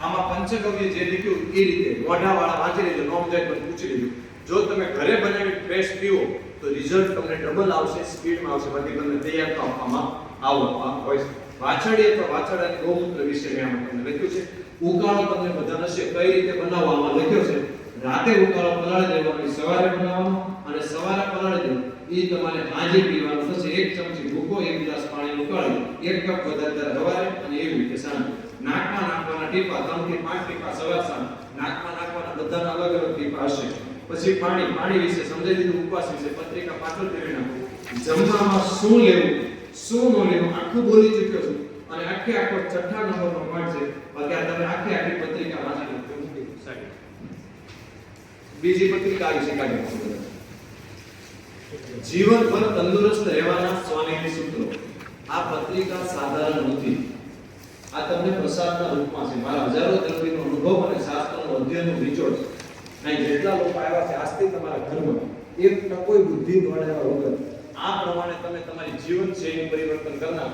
આમાં પંચગવ્ય જે લખ્યું એ રીતે મોઢાવાળા વાંચી લેજો નોમ જાય પણ પૂછી લેજો. જો તમે ઘરે બનાવી ટેસ્ટ પીવો, તો રિઝલ્ટ તમને ડબલ આવશે સ્પીડમાં આવશે. બાકી તમને તૈયાર તો આપવામાં આવો. હોય છે વાછરડી અથવા વાછરડાની ગૌમૂત્ર વિશે મેં આમાં તમને લખ્યું છે. ઉકાળો તમને બધા નશે કઈ રીતે બનાવવામાં લખ્યો છે. રાતે ઉકાળો પલાળી દેવાનો સવારે બનાવવાનો અને સવારે પલાળી દેવાનો એ તમારે સાંજે પીવાનું થશે. એક ચમચી ભૂકો, એક ગ્લાસ પાણી ઉકાળી એક કપ વધારે સવારે અને એવી રીતે સાંજે. નાકમાં નાખવાના ટીપા, ત્રણથી પાંચ ટીપા સવાર સાંજ નાકમાં નાખવાના બધાના અલગ અલગ ટીપા હશે. પછી પાણી પાણી વિશે સમજાવી દીધું, ઉપવાસ વિશે પત્રિકા પાછળ કરી નાખો જમવામાં શું લેવું? શું ન લેવું? આખું બોલી ચૂક્યો છું. અને આખે આખો છઠ્ઠા નંબરનો પાઠ છે. બાકી તમે આખી આખી પત્રિકા વાંચી સાઈડ. બીજી પત્રિકા આવી બધા. જીવનભર તંદુરસ્ત રહેવાના સ્વામીની સૂત્રો. આ પત્રિકા સાધારણ નથી. આ તમને પ્રસાદના રૂપમાં છે. મારા હજારો દ્રવ્યનો અનુભવ અને શાસ્ત્રનો અધ્યયનનો નિચોડ છે. અહીં જેટલા લોકો આવ્યા છે, આજથી તમારા ઘરમાં એક ટકોય બુદ્ધિ દોડાવ્યા વગર આ પ્રમાણે તમે તમારી જીવન શૈલી પરિવર્તન કરી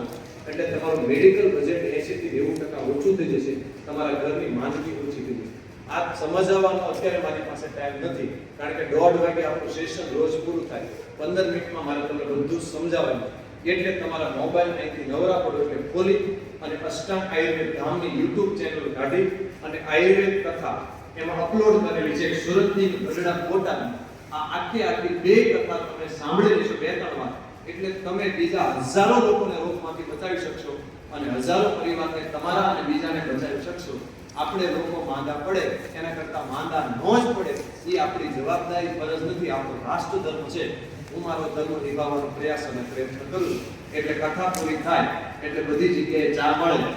એટલે તમારું મેડિકલ બજેટ 80 થી 90% ઓછું થઈ જશે. તમારા ઘરની માંદગી ઓછી થઈ જશે. આ સમજાવવાનો અત્યારે મારી પાસે ટાઈમ નથી, કારણ કે દોઢ વાગે આપણું સેશન રોજ પૂરું થાય. પંદર મિનિટમાં મારે તમને બધું સમજાવવાનું એટલે તમારા મોબાઈલ અહીંથી નવરા પડો એટલે ખોલી અને અષ્ટાંગ આયુર્વેદ ધામની યુટ્યુબ ચેનલ કાઢી અને આયુર્વેદ કથા એમાં અપલોડ કરેલી છે. સુરતની ગઢડા કોટાની આ આખી આખી બે કથા તમે સાંભળેલી છે, બે, ત્રણ વાર. એટલે તમે બીજા હજારો લોકોને રોગમાંથી બચાવી શકશો અને હજારો પરિવારને તમારા અને બીજાને બચાવી શકશો. આપણે લોકો માંદા પડે, એના કરતા માંદા ન જ પડે. એ આપણી જવાબદારી, ફરજ નથી. આપણો રાષ્ટ્ર ધર્મ છે. હું મારો ધર્મ નિભાવવાનો પ્રયાસ અને પ્રયત્ન કરું એટલે કથા પૂરી થાય. એટલે બધી જગ્યાએ ચા મળે.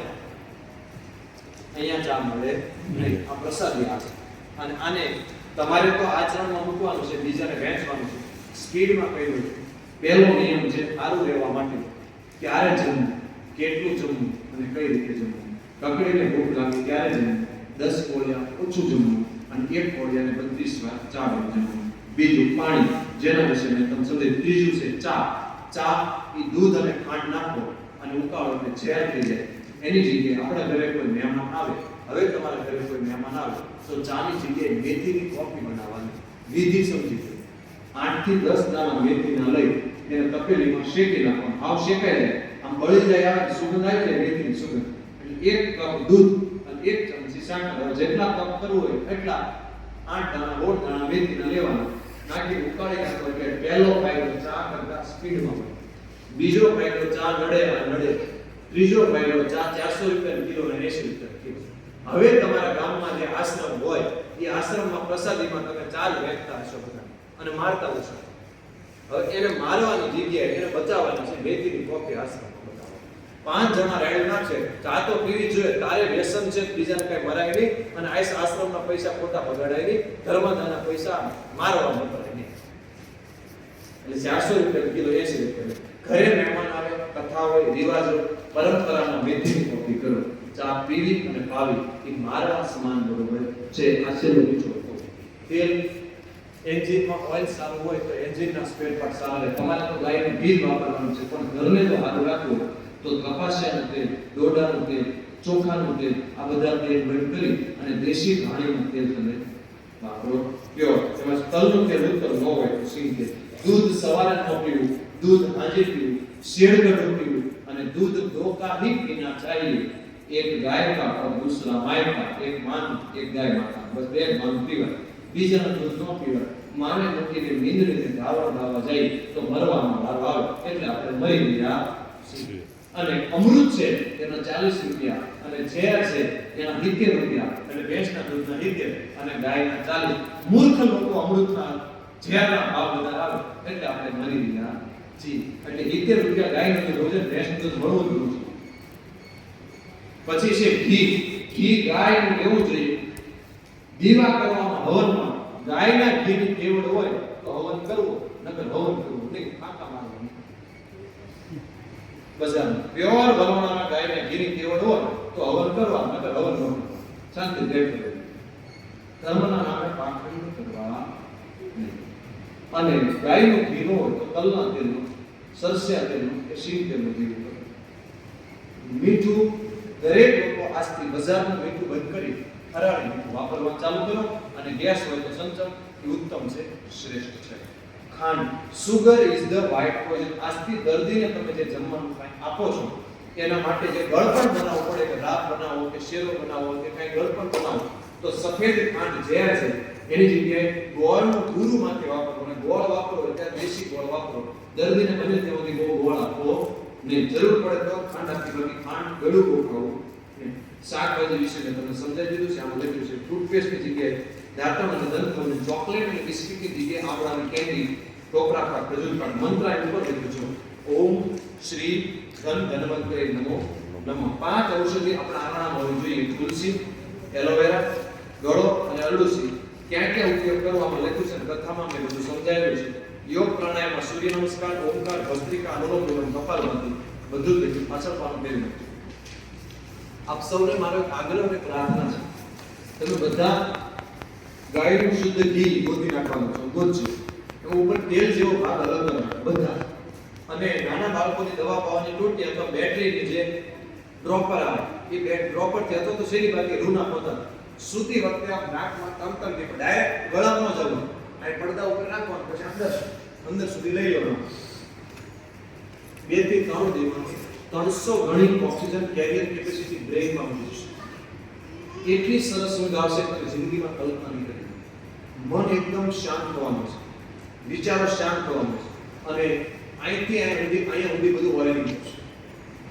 અહીંયા ચા મળે નહીં, આ પ્રસાદી આ અને આને તમારે તો આચરણમાં મૂકવાનું છે, બીજાને વહેંચવાનું છે. સ્પીડમાં કહ્યું છે. પહેલો નિયમ છે, સારું રહેવા માટે ક્યારે જમવું? કેટલું જમવું? અને કઈ રીતે જમવું? કકડીને ભૂખ લાગે ત્યારે જમવું. દસ કોળિયા ઓછું જમવું. અને એક કોળિયાને બત્રીસ વાર ચા જમવું. બીજું પાણી, જેના વિશે મેં તમને સમજાવ્યું. ત્રીજું છે ચા. ચા એ દૂધ અને ખાંડ નાખો. અને ઉતાવળને ચેર થઈ જાય. એની જગ્યાએ આપણા ઘરે કોઈ મહેમાન આવે, હવે તમારા ઘરે કોઈ મહેમાન આવે, તો ચાની જગ્યાએ મેથીની કોફી બનાવવાની વિધિ સમજી આઠથી આઠ દસ દાણા મેથીના લઈ એને તપેલીમાં શેકી નાખવાનું. હાવ શેકાઈ જાય. આમ બળી જાય આવે સુગંધ આવી જાય મેથીની સુગંધ. એટલે એક કપ દૂધ અને એક ચમચી સાકર જેટલા કપ કરવું હોય એટલા આઠ દાણા ગોળ દાણા મેથીના લેવાના. નાખી ઉકાળી નાખવા એટલે પહેલો ફાયદો ચા કરતા સ્પીડમાં મળે બીજો પાયલો ચા નડે આ નડે ત્રીજો પાયલો ચા ચારસો રૂપિયા કિલો અને એસી રૂપિયા કિલો. હવે તમારા ગામમાં જે આશ્રમ હોય, એ આશ્રમમાં પ્રસાદીમાં તમે ચાલ વેચતા હશો બધા. અને મારતા હશો. હવે એને મારવાની જગ્યાએ એને બચાવવાની છે મેથીની કોફી આશ્રમ પાંચ જણા રાયડું નાખશે ચા તો પીવી જોઈએ, તારે વ્યસન છે, બીજાને કઈ મરાય નહીં, અને આઈસ આશ્રમના પૈસા ખોટા બગાડાય નહીં, ધર્મદાના પૈસા મારવા વપરાય નહીં. એટલે ચારસો રૂપિયા કિલો એસી રૂપિયા ઘરે મહેમાન આવે કથા હોય રિવાજ હોય પરંપરાના વિધિ કોફી કરો, ચા પીવી અને પાવી, એ મારા સમાન બરોબર છે આ છેલ્લું બીજું તેલ એન્જિનમાં ઓઇલ સારું હોય તો એન્જિનના સ્પેર પાર્ટ સારા રહે. તમારે તો ગાયનું ઘી વાપરવાનું છે, પણ ઘરને તો સારું રાખવું તો કપાસિયાનું તેલ દોડાનું તેલ, ચોખાનું તેલ, આ બધા તેલ blend કરી અને દેશી ઘાણીનું તેલ તમે વાપરો. પ્યોર. તેમજ તલનું તેલ ઉત્તર ન હોય તો સિંગ તેલ. દૂધ સવારે ન પીવું દૂધ સાંજે પીવું શેરગઢું પીવું અને દૂધ દો કા ही पीना चाहिए एक गाय का और दूसरा माय का एक मां एक गाय माता બસ બે માન પીવા બીજાનું દૂધ ન પીવા માને મૂકીને નીંદરીને ધાવા ધાવા જાય તો મરવાનો વારો આવે એટલે આપણે મરી ગયા છીએ. અને અમૃત છે એનો ચાલીસ રૂપિયા અને ઝેર છે એના સિત્તેર રૂપિયા એટલે ભેંસના દૂધના સિત્તેર અને ગાયના ચાલીસ મૂર્ખ લોકો અમૃતના ઝેરના ભાવ વધારે આવે એટલે આપણે મરી ગયા છીએ એટલે સિત્તેર રૂપિયા ગાયનું દૂધ રોજ ભેંસનું દૂધ મળવું જ જોઈએ પછી છે ઘી. ઘી ગાયનું લેવું જોઈએ દીવા કરવામાં હવનમાં ગાયના ઘીની કેવડ હોય તો હવન કરવું, નકર હવન કરવું. નહીં, ફાંકા મારવાનું બજાર પ્યોર વલવણાના ગાયને ઘીની કેવડ હોય તો હવન કરવા, નકર હવન ન કરવું. શાંતિ દેખ ધર્મના નામે પાખડી ન કરવા નહીં. અને ગાયનું ઘી ન હોય તો તલના તેલનું સરસ્યા તેનું કે શિવ તેનું જીવન મીઠું દરેક લોકો આજથી બજારનું મીઠું બંધ કરી ખરાળી મીઠું વાપરવાનું ચાલુ કરો અને ગેસ હોય તો સંચમ એ ઉત્તમ છે, શ્રેષ્ઠ છે. ખાંડ. Sugar is the white poison આજથી દર્દીને તમે જે જમવાનું કાંઈ આપો છો, એના માટે જે ગળપણ બનાવવું પડે, કે રાત બનાવો, કે શેરો બનાવો, કે કાંઈ ગળપણ બનાવો, તો સફેદ ખાંડ ઝેર છે, એની જગ્યાએ ગોળનું ગુરુ માટે વાપરો, અને ગોળ વાપરો એટલે દેશી ગોળ વાપરો. દર્દીને બને ત્યાં સુધી બહુ ગોળ આપવો નહીં જરૂર પડે તો ખાંડ આપી બાકી ખાંડ ગળું બહુ ખાવું નહીં. શાકભાજી વિશે મેં તમને સમજાવી દીધું છે, આમાં લખ્યું છે ટૂથપેસ્ટની જગ્યાએ દાંતણ અને દંત અને ચોકલેટ અને બિસ્કિટની જગ્યાએ આમળાની કેન્ડી ટોપરા પર પ્રજુલ પણ મંત્ર એની પર લખ્યું છે, ઓમ શ્રી ધન ધનવંતરે નમો નમઃ. પાંચ ઔષધિ આપણા આંગણામાં હોવી જોઈએ, તુલસી, એલોવેરા, ગળો અને અરડુસી ક્યાં ક્યાં ઉપયોગ કરવો આમાં લખ્યું છે કથામાં મેં બધું સમજાવેલું છે. યોગ પ્રાણાયામ સૂર્ય નમસ્કાર, ઓમકાર, ભસ્ત્રિકા અનુલોમ વિલોમ કપાલભાતિ બધું જ પાછળ પાનું કરી આપ સૌને મારો આગ્રહ અને પ્રાર્થના છે. તમે બધા ગાયનું શુદ્ધ ઘી ગોતી નાખવાનું છે ગોતજો એમાં ઉપર તેલ જેવો ભાગ અલગ બધા. અને નાના બાળકોની દવા પાવાની ટોટી અથવા બેટરીની જે ડ્રોપર આવે, એ બે ડ્રોપરથી અથવા તો શેરી બાકી રૂના પોતા. સૂતી વખતે આપ નાકમાં તમ તમ ડાયરેક્ટ ગળામાં જવું આ પડદા ઉપર નાખવાનું, પછી અંદર અંદર સુધી લઈ લેવાનું. બેથી ત્રણ દિવસ ત્રણસો ગણી ઓક્સિજન કેરિયર કેપેસિટી બ્રેઇનમાં મળી જશે એટલી સરસ ઊંઘ આવશે કે જિંદગીમાં કલ્પના નહીં કરી. મન એકદમ શાંત થવાનું છે. વિચારો શાંત થવાનું છે. અને અહીંથી અહીંયા સુધી અહીંયા સુધી બધું વળેલું છે.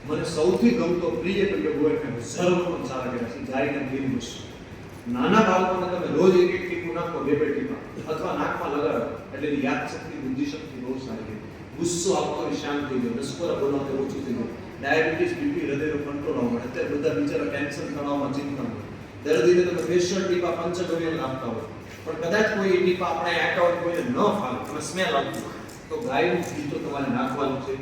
મને સૌથી ગમતો પ્રિય પ્રયોગ હોય કે સર્વ પણ સારા કર્યા છે. જારીના બિંદુસ નાના બાળકોને તમે રોજ એક એક ટીપું નાખો, બે બે ટીપા. અથવા નાકમાં લગાડો. એટલે એની બુદ્ધિ શક્તિ બહુ સારી રહે. ગુસ્સો હોય, શાંત થઈ ગયો. નસકોરા બોલાવતો ઓછું થઈ ગયું. ડાયાબિટીસ, બીપી, હૃદયનો કંટ્રોલ આવવા અત્યારે બધા બિચારા ટેન્શન તણાવમાં ચિંતા હોય. દર્દીને તમે ફેશિયલ ટીપા પંચગવ્ય આપતા હોય. પણ કદાચ કોઈ ટીપા આપણે એકાઉન્ટ કોઈને ન ફાવે, તમે સ્મેલ આવતી તો ગાયનું ઘી તમારે નાખવાનું છે.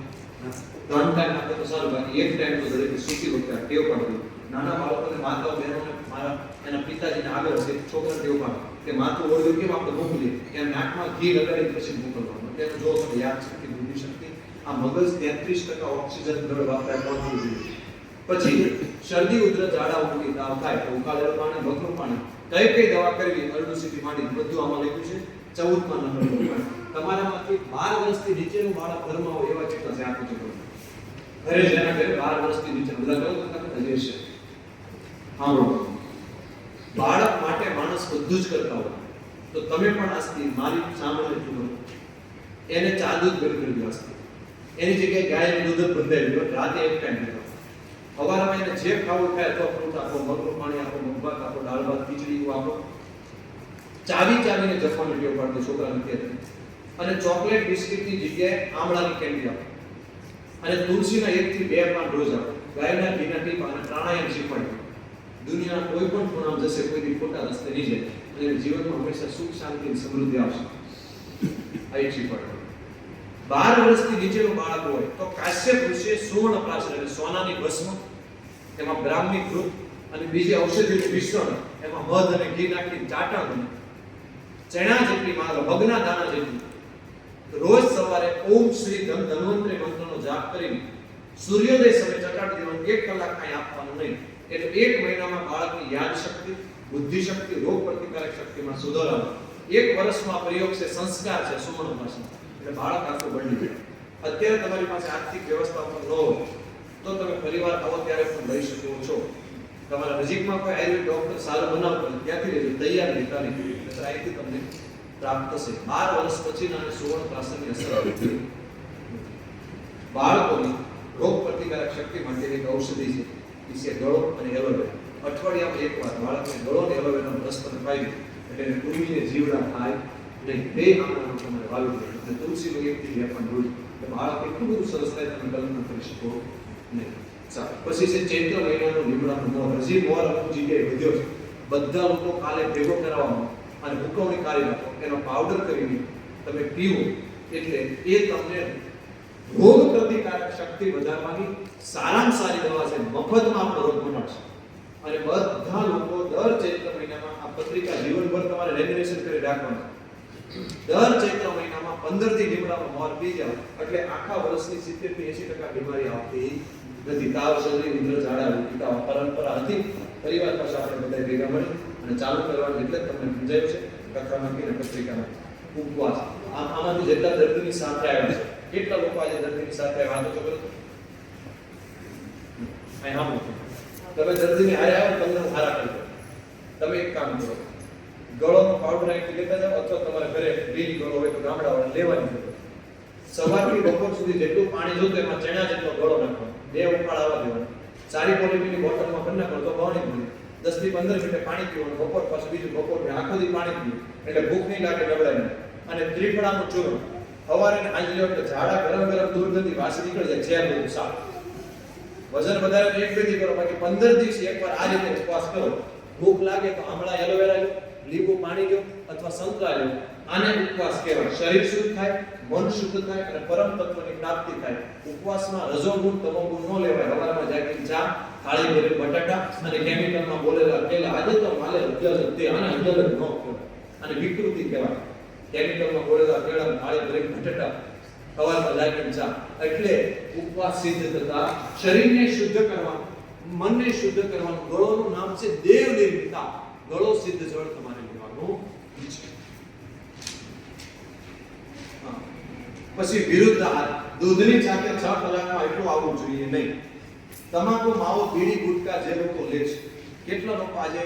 ત્રણ ટાઈમ નાખો તો સારું બાકી. એક ટાઈમ તો દરેક સૂકી વખતે ટેવ પાડવી નાના બાળકોને માતાઓ બહેનોને મારા, એના પિતાજીને આગળ છે છોકરા પાડો કે માથું ઓળ્યું કેમ આપણે મોકલીએ એમ નાકમાં ઘી લગાડી પછી મોકલવાનું એટલે જો તમને યાદ શક્તિ બુદ્ધિ શક્તિ, આ મગજ તેત્રીસ ટકા ઓક્સિજન દળ વાપરાય પહોંચવું જોઈએ. પછી શરદી ઉધરસ, ઝાડા ઉલટી તાવ થાય તો ઉકાળેલું પાણી ભકરું પાણી, કઈ કઈ દવા કરવી અરડુસીથી માંડી, બધું આમાં લખ્યું છે. ચૌદમાં નંબર તમારામાંથી બાર વર્ષથી નીચેનું બાળક ઘરમાં હોય એવા કેટલા છે? છું ઘરે જેના ઘરે બાર વર્ષથી નીચે બધા કરો તો તમે છે. સાંભળો બાળક માટે માણસ બધું જ કરતા હોય. તો તમે પણ આજથી મારી સામાન્ય જુઓ એને ચા દૂધ બંધ કરી દો એની જગ્યાએ ગાયનું દૂધ બંધાવી રાતે એક ટાઈમ પીવો સવારમાં એને જે ખાવું ખાય તો ફ્રૂટ આપો, મગનું પાણી આપો મગભાત આપો, દાળ ભાત, ખીચડી આપો, ચાવી ચાવીને જમવાનું ટેવ પાડી દો છોકરાને અત્યારે અને ચોકલેટ, બિસ્કિટની જગ્યાએ આમળાની કેન્ડી આપો. અને તુલસીના એકથી બે પાન રોજ આપો. ગાયના ઘીના ટીપ અને પ્રાણાયામ શીખવાડો. દુનિયાના કોઈ પણ ખૂણામાં જશે કોઈ દી ખોટા રસ્તે નહીં જાય. અને જીવનમાં હંમેશા સુખ, શાંતિ અને સમૃદ્ધિ આવશે. આ પણ બાર વર્ષથી નીચેનું બાળક હોય તો કાશ્યપ ઋષિએ સુવર્ણ પ્રાશન એટલે સોનાની ભસ્મ, એમાં બ્રાહ્મી ઘૃત અને બીજી ઔષધિનું મિશ્રણ, એમાં મધ અને ઘી નાખી ચાટણ ચણા જેટલી માત્ર મગના દાણા જેટલી. રોજ સવારે ઓમ શ્રી ધન ધન્વંતરી મંત્રનો જાપ કરીને સૂર્યોદય સમયે ચટાડી દેવાનું એક કલાક કાંઈ આપવાનું નહીં. એટલે એક મહિનામાં બાળકની યાદ શક્તિ બુદ્ધિ શક્તિ રોગ પ્રતિકારક શક્તિમાં સુધારો. એક વર્ષમાં પ્રયોગ છે, સંસ્કાર છે સુમન પાસે એટલે બાળક આખું બની જાય. અત્યારે તમારી પાસે આર્થિક વ્યવસ્થા પણ ન હોય, તો તમે પરિવાર આવો ત્યારે પણ લઈ શકો છો. તમારા નજીકમાં કોઈ આયુર્વેદ ડોક્ટર સારું બનાવતો ત્યાંથી લેજો, તૈયાર લેતા નહીં એટલે અહીંથી તમને પ્રાપ્ત થશે. બાર વર્ષ પછીના અને સુવર્ણ પ્રાસનની અસર બાળકોની રોગ પ્રતિકારક શક્તિ માટેની એક ઔષધિ છે. છે ગળો અને એલોવેરા. અઠવાડિયામાં એકવાર બાળકને ગળો અને એલોવેરાનો રસ તમે પાઈ એટલે એને કૃમિને જીવડા થાય નહીં. બે આંકડાનું તમારે વાવી દે. અને તુલસી વ્યક્તિ પણ રોજ. એટલે બાળક એટલું બધું સરસ થાય તમે કલ્પના કરી શકો નહીં. સારું. પછી છે ચૈત્ર મહિનાનો લીમડાનો મોર. હજી મોર અમુક જગ્યાએ વધ્યો છે. બધા લોકો કાલે ભેગો કરાવવામાં અને ભૂકવણી કાઢી નાખો. એનો પાવડર કરીને તમે પીવો. એટલે એ તમને રોગ પ્રતિકારક શક્તિ વધારવાની સારામાં સારી દવા છે. મફતમાં આપણો રોગ અને બધા લોકો દર ચૈત્ર મહિનામાં આ પત્રિકા જીવનભર તમારે રેગ્યુલેશન કરી રાખવાનું. દર ચૈત્ર મહિનામાં પંદરથી લીમડામાં મોર પી જાવ એટલે આખા વર્ષની સિત્તેરથી એસી ટકા બીમારી આવતી નથી. તાવ શરીર ઉધર ઝાડા આ પરંપરા હતી. પરિવાર પાસે આપણે બધા ભેગા મળી અને ચાલુ કરવાનું એટલે તમને સમજાયું છે. કથામાં કે પત્રિકામાં. ઉપવાસ આમ આમાંથી જેટલા દર્દીની સાથે આવ્યા છે કેટલા લોકો આજે દર્દીની સાથે કરો? તો. ઊંચો. તમે દર્દીની હારે આવો તમને હારા કરી તમે એક કામ કરો. ગળોનો પાવડર અહીંથી લેતા જાઓ અથવા તમારા ઘરે લીલી ગળો હોય તો ગામડાવાળા લેવાની જરૂર. સવારથી બપોર સુધી જેટલું પાણી જોતું એમાં ચણા જેટલો ગળો નાખવાનો. બે ઉફાળ આવવા દેવાનો. સારી ક્વોલિટીની બોટલમાં બંને કરતો પાણી પીવું દસથી પંદર મિનિટે પાણી પીવાનું. બપોર પછી બીજું બપોર આખો દી પાણી પીવું. એટલે ભૂખ નહીં લાગે નબળાઈ અને ત્રિફળાનું ચૂર્ણ. સવારે ને લ્યો એટલે ઝાડા ગરમ ગરમ દૂર વાસી નીકળી જાય, ઝેર બધું સાફ. વજન વધારે એક બે દી કરો, બાકી પંદર દિવસ એકવાર આ રીતે ઉપવાસ કરો. ભૂખ લાગે તો આમળા એલોવેરા લો લીંબુ પાણી લો અથવા સંતરા લો આને ઉપવાસ કહેવાય. શરીર શુદ્ધ થાય, મન શુદ્ધ થાય અને પરમ તત્વની પ્રાપ્તિ થાય. ઉપવાસમાં રજોગુણ, તમોગુણ ન લેવાય. હવારમાં જાગીને ચા થાળી ભરી બટાટા અને કેમિકલમાં બોલેલા કેલા આજે તો માલે અદ્યલ તે આને અદ્યલ ન કહેવાય. અને વિકૃતિ કહેવાય. કેમિકલમાં બોલેલા કેળા માળે ભરી બટાટા સવારમાં જાગીને ચા. એટલે ઉપવાસ સિદ્ધ થતા શરીરને શુદ્ધ કરવા મનને શુદ્ધ કરવાનું, ગળોનું નામ છે દેવ નિર્મિતા ગળો સિદ્ધ જળ તમારે લેવાનું છે. પછી વિરુદ્ધ આહાર. દૂધની સાથે છ કલાકમાં એટલું આવવું જોઈએ નહીં. તમાકુ, માવો, બીડી, ગુટકા જે લોકો લે છે. કેટલા લોકો આજે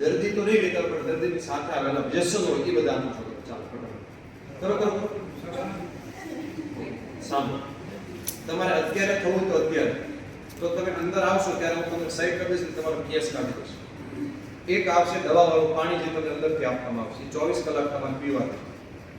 દર્દી તો નહીં લેતા, પણ દર્દીની સાથે આવેલા વ્યસન હોય એ બધા આનું છોડો ચાલો કરો કરો. સાંભળો. તમારે અત્યારે થવું તો અત્યારે. તો તમે અંદર આવશો ત્યારે હું તમને સહી કરી દઈશ તમારો કેસ કાઢી દઈશ. એક આવશે દવાવાળું પાણી જે તમને અંદરથી આપવામાં આવશે. ચોવીસ કલાક તમારે પીવાનું.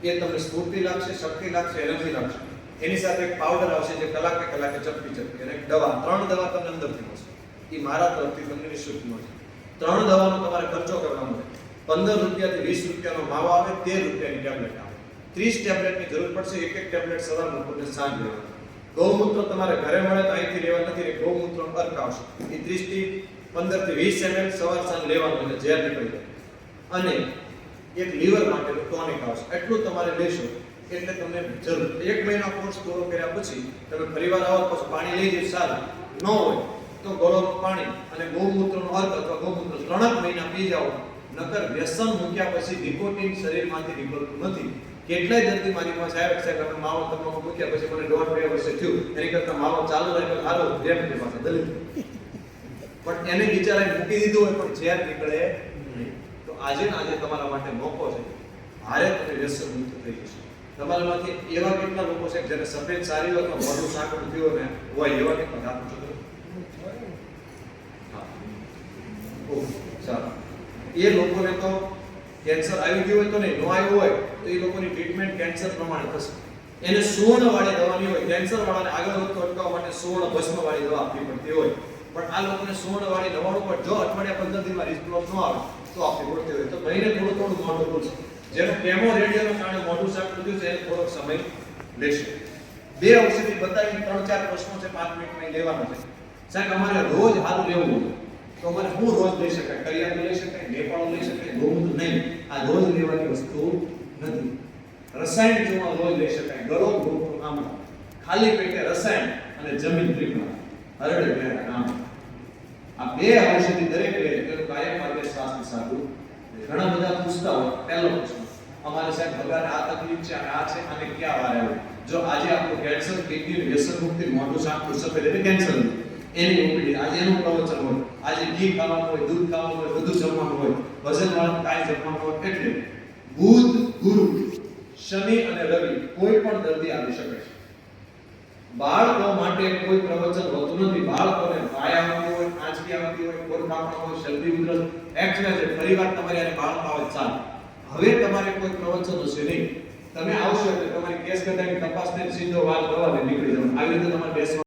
એ તમને સ્ફૂર્તિ લાગશે, શક્તિ લાગશે, એનર્જી લાગશે. એની સાથે એક પાવડર આવશે જે કલાકે કલાકે ચપટી ચપટી. અને દવા, ત્રણ દવા તમને અંદરથી મળશે. એ મારા તરફથી તમને નિઃશુલ્ક મળશે. ત્રણ દવાનો તમારે ખર્ચો કરવાનો છે પંદર રૂપિયાથી વીસ રૂપિયાનો માવો આવે, તેર રૂપિયાની ટેબ્લેટ ત્રીસ ટેબ્લેટની જરૂર પડશે, એક એક ટેબ્લેટ સવાર બપોરને સાંજ લેવાનું. ગૌમૂત્ર તમારે ઘરે મળે તો અહીંથી લેવા નથી ગૌમૂત્ર અર્ક આવશે. એ ત્રીસથી પંદરથી વીસ ml સવાર સાંજ લેવાનું એટલે ઝેર નીકળી જાય. અને એક લીવર માટેનું ટોનિક આવશે. એટલું તમારે લેશો એટલે તમને જરૂર. એક મહિના કોર્સ પૂરો કર્યા પછી તમે ફરીવાર આવો પછી પાણી લઈ જઈ સારું. ન હોય તો ગળોનું પાણી અને ગૌમૂત્રનો અર્ક અથવા ગૌમૂત્ર ત્રણ મહિના પી જાઓ. નકર વ્યસન મૂક્યા પછી નિકોટિન શરીરમાંથી નીકળતું નથી. કેટલાય દર્દી મારી પાસે આવ્યા સાહેબ તમે માવો તમાકુ મૂક્યા પછી મને દોઢ બે વર્ષે થયું. એની કરતા માવો ચાલુ રાખ્યો હાલો રેમની પાસે, દલિત. પણ એને બિચારાએ મૂકી દીધું હોય પણ ઝેર નીકળે તો આજે ને આજે તમારા માટે મોકો છે. ભારે તમે વ્યસન મુક્ત થઈ જશો. તમારામાંથી એવા કેટલા લોકો છે જેને સફેદ સારી તો મોઢું સાંકડું થયું ને હોય એવા કેટલા ધાતુ ઊંચો હા. એ લોકોને તો કેન્સર આવી ગયું હોય તો નહીં, ન આવ્યું હોય તો એ લોકોની ટ્રીટમેન્ટ કેન્સર પ્રમાણે થશે. એને સુવર્ણ વાળી દવાની હોય કેન્સર વાળાને આગળ વધતો અટકાવવા માટે સુવર્ણ ભસ્મ વાળી દવા આપવી પડતી હોય. પણ આ લોકોને સુવર્ણ વાળી દવાનું પણ જો અઠવાડિયા પંદર દિનમાં રિસ્પોન્સ ન આવે, તો આપવી પડતી હોય. તો મહિને થોડું થોડું મોટું ખુલશે જેનું કેમો રેડિયોના કારણે મોઢું સાફ થયું છે, એને થોડોક સમય લેશે. બે ઔષધિ બતાવીને ત્રણ ચાર પ્રશ્નો છે, પાંચ મિનિટમાં લેવાનો છે. સાહેબ, અમારે રોજ સારું લેવું તો અમારે શું રોજ લઈ શકાય? કરિયાનું લઈ શકાય? નેપાળો લઈ શકે? ગૌમૂત્ર નહીં. આ રોજ લેવાની વસ્તુ નથી. રસાયણ જોવા રોજ લઈ શકાય. ગળો ગોળ આમળા ખાલી પેટે રસાયણ અને જમીન ત્રિપણા હરડે ભેરા આમ આ બે ઔષધિ દરેક લે. તેનું કાયમ માર્ગે સ્વાસ્થ્ય સારું. ઘણા બધા પૂછતા હોય. પહેલો પ્રશ્ન. અમારે સાહેબ ભગવાન આ તકલીફ છે અને આ છે અને ક્યાં વાર આવે? જો આજે આપણું કેન્સર કિડની વ્યસન મુક્તિ, મોઢું સાંકળું, સફેદ એટલે કેન્સર એની ઓપીડી આજે એનું પ્રવચન હોય. આજે ઘી ખાવાનું હોય, દૂધ ખાવાનું હોય, બધું જમવાનું હોય. વજન વાળું કાંઈ જમવાનું એટલે બુધ ગુરુ, શનિ અને રવિ કોઈ પણ દર્દી આવી શકે છે. બાળકો માટે કોઈ પ્રવચન હોતું નથી. બાળકોને પાયા આવતી હોય, આંચકી આવતી હોય કોરખાપણ હોય, શરદી, ઉધરસ એક્સવાય ફરીવાર તમારે આને બાળકો આવે ચાલે. હવે તમારે કોઈ પ્રવચન હશે નહીં. તમે આવશો એટલે તમારી કેસ તપાસ તપાસને સીધો વાલ દવાને નીકળી જવાનું આવી રીતે તમારે બેસવાનું